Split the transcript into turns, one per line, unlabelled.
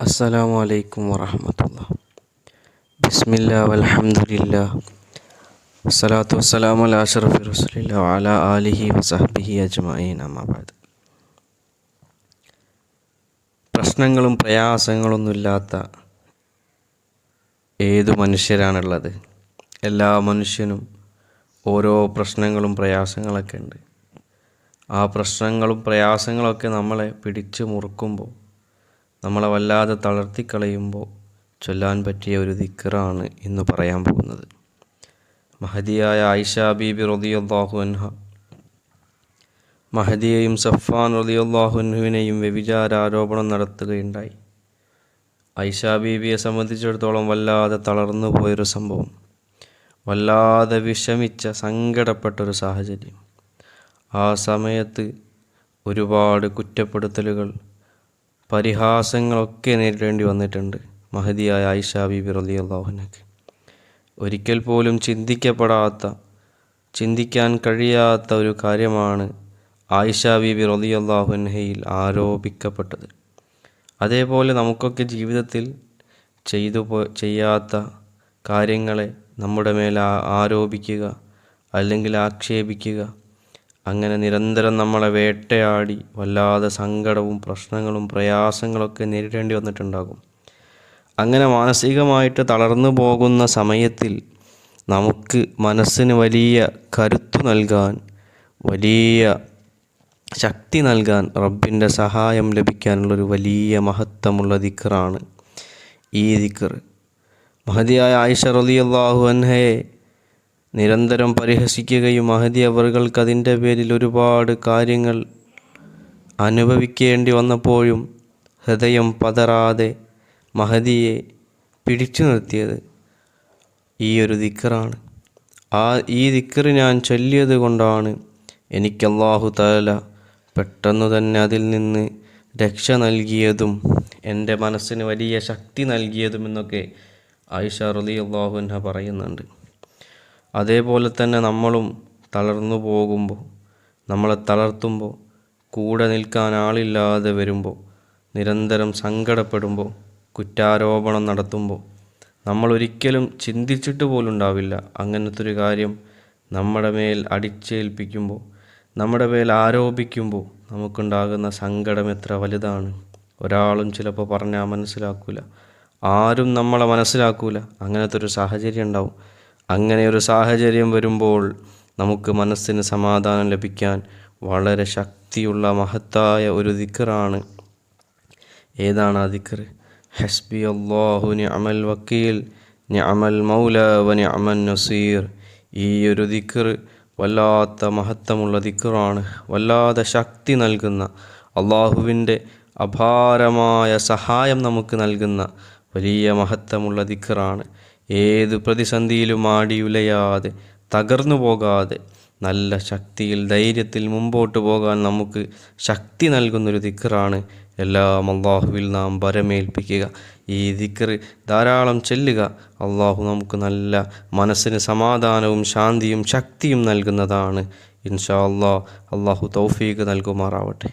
അസ്സലാമു അലൈക്കും വറഹമത്തുള്ള ബിസ്മില്ല വൽഹംദുലില്ല വസ്സലാത്തു വസ്സലാം അല അഷറഫി റസൂലില്ല അല ആലിഹി വസഹബിഹി അജ്മഈൻ അമ്മാബാദ് പ്രശ്നങ്ങളും പ്രയാസങ്ങളൊന്നുമില്ലാത്ത ഏതു മനുഷ്യരാണുള്ളത്? എല്ലാ മനുഷ്യനും ഓരോ പ്രശ്നങ്ങളും പ്രയാസങ്ങളൊക്കെ ഉണ്ട് ആ പ്രശ്നങ്ങളും പ്രയാസങ്ങളൊക്കെ നമ്മളെ പിടിച്ചു മുറുക്കുമ്പോൾ നമ്മളെ വല്ലാതെ തളർത്തിക്കളയുമ്പോൾ ചൊല്ലാൻ പറ്റിയ ഒരു ദിക്കറാണ് എന്ന് പറയാൻ പോകുന്നത്. മഹദിയായ ആയിഷ ബീബി റതിയല്ലാഹു അൻഹ മഹദിയെയും സഫാൻ റതിയല്ലാഹുൻഹുവിനെയും വ്യഭിചാരോപണം നടത്തുകയുണ്ടായി. ഐഷ ബീബിയെ സംബന്ധിച്ചിടത്തോളം വല്ലാതെ തളർന്നു പോയൊരു സംഭവം. വല്ലാതെ വിഷമിച്ച സങ്കടപ്പെട്ടൊരു സാഹചര്യം. ആ സമയത്ത് ഒരുപാട് കുറ്റപ്പെടുത്തലുകൾ പരിഹാസങ്ങളൊക്കെ നേരിടേണ്ടി വന്നിട്ടുണ്ട്. മഹതിയായ ആയിഷ ബി റലി അള്ളാഹുനക്ക് ഒരിക്കൽ പോലും ചിന്തിക്കപ്പെടാത്ത ചിന്തിക്കാൻ കഴിയാത്ത ഒരു കാര്യമാണ് ആയിഷ ബി റലി അള്ളാഹുനഹയിൽ ആരോപിക്കപ്പെട്ടത്. അതേപോലെ നമുക്കൊക്കെ ജീവിതത്തിൽ ചെയ്തു ചെയ്യാത്ത കാര്യങ്ങളെ നമ്മുടെ മേലെ ആരോപിക്കുക അല്ലെങ്കിൽ ആക്ഷേപിക്കുക അങ്ങനെ നിരന്തരം നമ്മളെ വേട്ടയാടി വല്ലാതെ സങ്കടവും പ്രശ്നങ്ങളും പ്രയാസങ്ങളൊക്കെ നേരിടേണ്ടി വന്നിട്ടുണ്ടാകും. അങ്ങനെ മാനസികമായിട്ട് തളർന്നു പോകുന്ന സമയത്തിൽ നമുക്ക് മനസ്സിന് വലിയ കരുത്തു നൽകാൻ വലിയ ശക്തി നൽകാൻ റബ്ബിന്റെ സഹായം ലഭിക്കാനുള്ളൊരു വലിയ മഹത്വമുള്ള ദിക്കറാണ് ഈ ദിക്കർ മഹതിയായ ആയിഷ റളിയല്ലാഹു അൻഹയെ നിരന്തരം പരിഹസിക്കുകയും മഹദി അവർകൾക്ക് അതിന്റെ പേരിൽ ഒരുപാട് കാര്യങ്ങൾ അനുഭവിക്കേണ്ടി വന്നപ്പോഴും ഹൃദയം പതറാതെ മഹദിയെ പിടിച്ചു നിർത്തിയത് ഈ ഒരു ദിക്കറാണ്. ആ ഈ ദിക്കറ് ഞാൻ ചൊല്ലിയത് കൊണ്ടാണ് എനിക്ക് അള്ളാഹു താല പെട്ടെന്ന് തന്നെ അതിൽ നിന്ന് രക്ഷ നൽകിയതും എന്റെ മനസ്സിന് വലിയ ശക്തി നൽകിയതും എന്നൊക്കെ ആയിഷ റലി അള്ളാഹുൻഹ പറയുന്നുണ്ട്. അതേപോലെ തന്നെ നമ്മളും തളർന്നു പോകുമ്പോൾ നമ്മളെ തളർത്തുമ്പോൾ കൂടെ നിൽക്കാൻ ആളില്ലാതെ വരുമ്പോൾ നിരന്തരം സങ്കടപ്പെടുമ്പോൾ കുറ്റാരോപണം നടത്തുമ്പോൾ നമ്മൾ ഒരിക്കലും ചിന്തിച്ചിട്ട് പോലും ഉണ്ടാവില്ല. അങ്ങനത്തെ ഒരു കാര്യം നമ്മുടെ മേൽ അടിച്ചേൽപ്പിക്കുമ്പോൾ നമ്മുടെ മേൽ ആരോപിക്കുമ്പോൾ നമുക്കുണ്ടാകുന്ന സങ്കടം എത്ര വലുതാണ്. ഒരാളും ചിലപ്പോൾ പറഞ്ഞാൽ മനസ്സിലാക്കൂല. ആരും നമ്മളെ മനസ്സിലാക്കൂല. അങ്ങനത്തെ ഒരു സാഹചര്യം ഉണ്ടാവും. അങ്ങനെ ഒരു സാഹചര്യം വരുമ്പോൾ നമുക്ക് മനസ്സിന് സമാധാനം ലഭിക്കാൻ വളരെ ശക്തിയുള്ള മഹത്തായ ഒരു ദിക്കറാണ് ഏതാണ് ആ ദിക്കർ ഹസ്ബി അള്ളാഹു അമൽ വക്കീൽ അമൽ മൗല വനി അമൻ നസീർ. ഈ ഒരു ദിക്കർ വല്ലാത്ത മഹത്വമുള്ള ദിക്കറാണ് വല്ലാതെ ശക്തി നൽകുന്ന അള്ളാഹുവിന്റെ അപാരമായ സഹായം നമുക്ക് നൽകുന്ന വലിയ മഹത്വമുള്ള ദിക്കറാണ് ഏത് പ്രതിസന്ധിയിലും ആടിയുലയാതെ തകർന്നു പോകാതെ നല്ല ശക്തിയിൽ ധൈര്യത്തിൽ മുമ്പോട്ട് പോകാൻ നമുക്ക് ശക്തി നൽകുന്നൊരു ദിക്കറാണ് എല്ലാം അള്ളാഹുവിൽ നാം വരമേൽപ്പിക്കുക. ഈ ദിക്കർ ധാരാളം ചെല്ലുക അള്ളാഹു നമുക്ക് നല്ല മനസ്സിന് സമാധാനവും ശാന്തിയും ശക്തിയും നൽകുന്നതാണ്. ഇൻഷാ അള്ളാഹ് അള്ളാഹു തൗഫീഖ് നൽകുമാറാവട്ടെ.